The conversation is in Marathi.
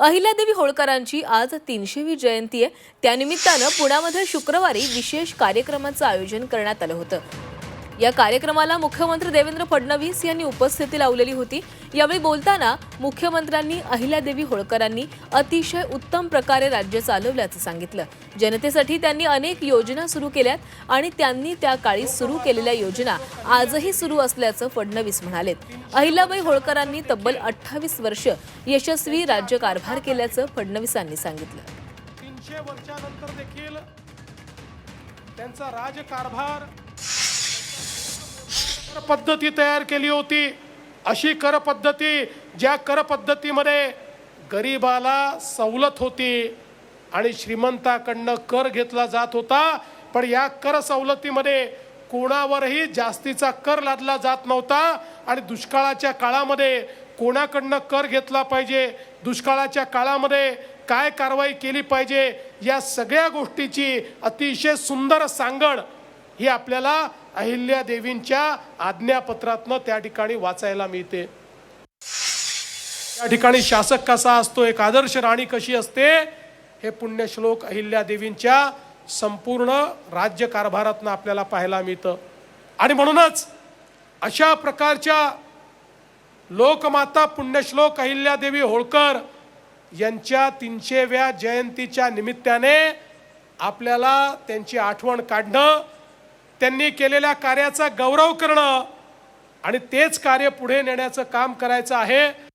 अहिल्यादेवी होळकरांची आज तीनशेवी जयंती आहे. त्यानिमित्तानं पुण्यामध्ये शुक्रवारी विशेष कार्यक्रमाचं आयोजन करण्यात आलं होतं. या कार्यक्रमाला मुख्यमंत्री देवेंद्र फडणवीस यांनी उपस्थिती लावलेली होती. यावेळी बोलताना मुख्यमंत्र्यांनी अहिल्यादेवी होळकरांनी अतिशय उत्तम प्रकारे राज्य चालवल्याचं सांगितलं. जनतेसाठी त्यांनी अनेक योजना सुरू केल्यात आणि त्यांनी त्या काळी सुरू केलेल्या योजना आजही सुरू असल्याचं फडणवीस म्हणालेत. अहिल्याबाई होळकरांनी तब्बल अठ्ठावीस वर्ष यशस्वी राज्यकारभार केल्याचं फडणवीसांनी सांगितलं. तीनशे वर्षानंतर देखील त्यांचा राजकारभार कर पद्धती तयार केली होती. अशी कर पद्धती ज्या कर पद्धतीमध्ये गरिबाला सवलत होती आणि श्रीमंताकडनं कर घेतला जात होता पण या कर सवलतीमध्ये कोणावरही जास्तीचा कर लादला जात नव्हता आणि दुष्काळाच्या काळामध्ये कोणाकडनं कर घेतला पाहिजे दुष्काळाच्या काळामध्ये काय कारवाई केली पाहिजे या सगळ्या गोष्टीची अतिशय सुंदर सांगड ही आपल्याला अहिल्या देवींच्या आज्ञापत्रातनं त्या ठिकाणी वाचायला मिळते. त्या ठिकाणी शासक कसा असतो एक आदर्श राणी कशी असते हे पुण्यश्लोक अहिल्या देवींच्या संपूर्ण राज्यकारभारातनं आपल्याला पाहायला मिळतं. आणि म्हणूनच अशा प्रकारच्या लोकमाता पुण्यश्लोक अहिल्यादेवी होळकर यांच्या तीनशेव्या जयंतीच्या निमित्ताने आपल्याला त्यांची आठवण काढणं त्यांनी केलेल्या कार्याचा गौरव करणं आणि तेच कार्य पुढे नेण्याचं काम करायचं आहे.